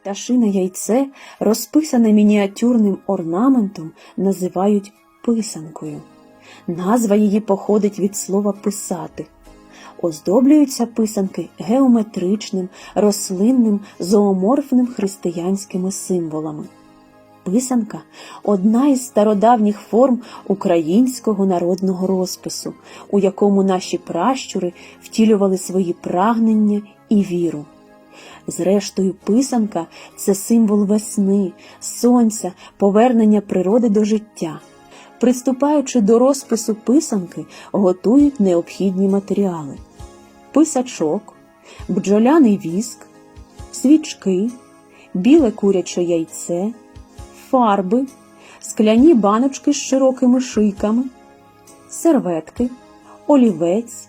Пташине яйце, розписане мініатюрним орнаментом, називають писанкою. Назва її походить від слова писати. Оздоблюються писанки геометричним, рослинним, зооморфним християнськими символами. Писанка одна із стародавніх форм українського народного розпису, у якому наші пращури втілювали свої прагнення і віру. Зрештою, писанка це символ весни, сонця, повернення природи до життя. Приступаючи до розпису писанки, готують необхідні матеріали: писачок, бджоляний віск, свічки, біле куряче яйце, фарби, скляні баночки з широкими шийками, серветки, олівець,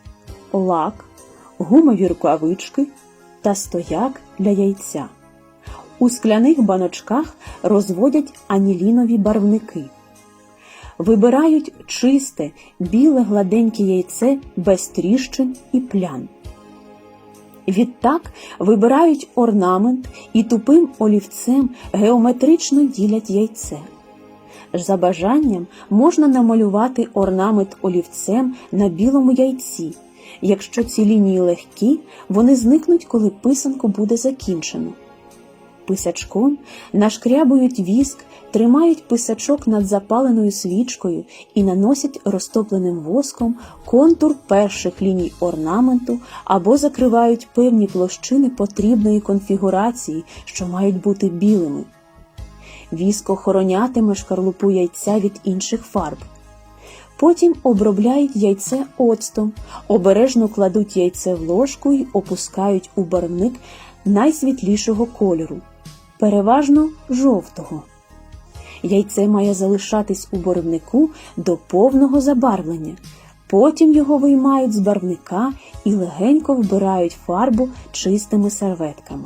лак, гумові рукавички та стояк для яйця. У скляних баночках розводять анілінові барвники. Вибирають чисте, біле гладеньке яйце без тріщин і плян. Відтак вибирають орнамент і тупим олівцем геометрично ділять яйце. За бажанням можна намалювати орнамент олівцем на білому яйці. Якщо ці лінії легкі, вони зникнуть, коли писанку буде закінчено. Писачком нашкрябують віск, тримають писачок над запаленою свічкою і наносять розтопленим воском контур перших ліній орнаменту або закривають певні площини потрібної конфігурації, що мають бути білими. Віск охоронятиме шкарлупу яйця від інших фарб. Потім обробляють яйце оцтом, обережно кладуть яйце в ложку і опускають у барвник найсвітлішого кольору, переважно жовтого. Яйце має залишатись у барвнику до повного забарвлення. Потім його виймають з барвника і легенько вбирають фарбу чистими серветками.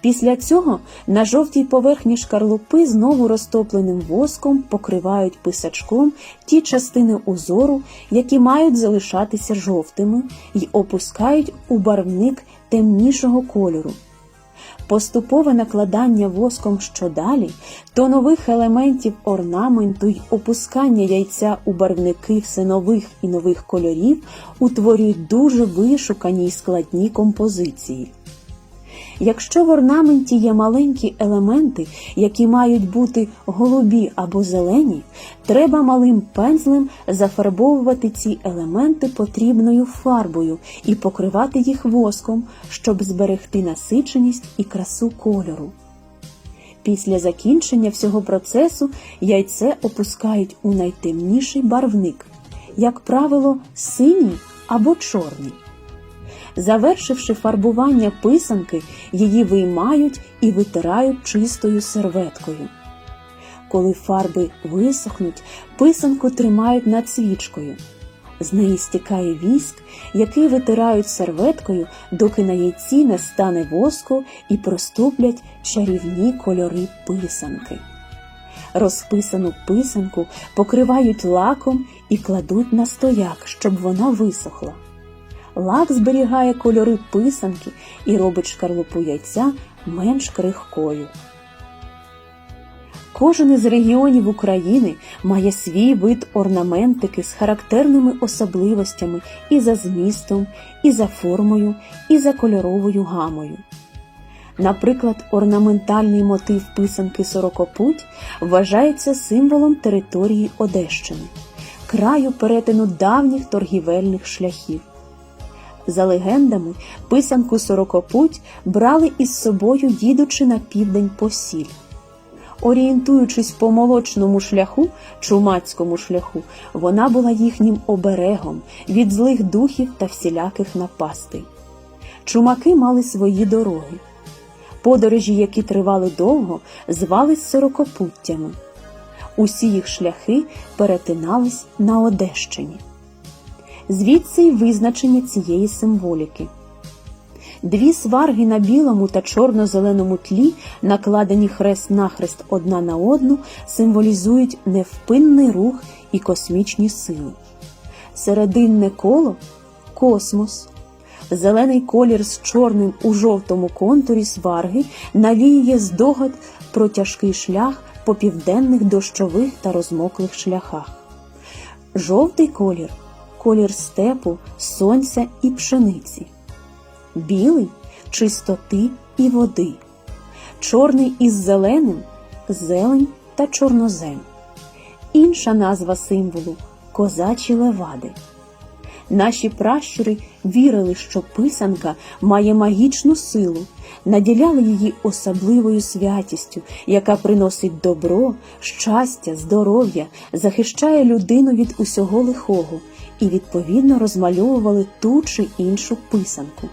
Після цього на жовтій поверхні шкарлупи знову розтопленим воском покривають писачком ті частини узору, які мають залишатися жовтими, і опускають у барвник темнішого кольору. Поступове накладання воском щодалі, то нових елементів орнаменту й опускання яйця у барвники все нових і нових кольорів утворюють дуже вишукані й складні композиції. Якщо в орнаменті є маленькі елементи, які мають бути голубі або зелені, треба малим пензлем зафарбовувати ці елементи потрібною фарбою і покривати їх воском, щоб зберегти насиченість і красу кольору. Після закінчення всього процесу яйце опускають у найтемніший барвник, як правило, синій або чорний. Завершивши фарбування писанки, її виймають і витирають чистою серветкою. Коли фарби висохнуть, писанку тримають над свічкою. З неї стікає віск, який витирають серветкою, доки на яйці не стане воску і проступлять чарівні кольори писанки. Розписану писанку покривають лаком і кладуть на стояк, щоб вона висохла. Лак зберігає кольори писанки і робить шкарлупу яйця менш крихкою. Кожен із регіонів України має свій вид орнаментики з характерними особливостями і за змістом, і за формою, і за кольоровою гамою. Наприклад, орнаментальний мотив писанки Сорокопуть вважається символом території Одещини, краю перетину давніх торгівельних шляхів. За легендами, писанку Сорокопуть брали із собою їдучи на південь по сіль. Орієнтуючись по молочному шляху, чумацькому шляху, вона була їхнім оберегом від злих духів та всіляких напастей. Чумаки мали свої дороги. Подорожі, які тривали довго, звались сорокопуттями. Усі їх шляхи перетинались на Одещині. Звідси й визначення цієї символіки. Дві сварги на білому та чорно-зеленому тлі, накладені хрест-нахрест одна на одну, символізують невпинний рух і космічні сили. Серединне коло космос, Зелений колір з чорним у жовтому контурі сварги навіює здогад про тяжкий шлях по південних дощових та розмоклих шляхах. Жовтий колір колір степу, сонця і пшениці. Білий чистоти і води. Чорний із зеленим зелень та чорнозем. Інша назва символу козачі левади. Наші пращури вірили, що писанка має магічну силу, наділяли її особливою святістю, яка приносить добро, щастя, здоров'я, захищає людину від усього лихого, і відповідно розмальовували ту чи іншу писанку.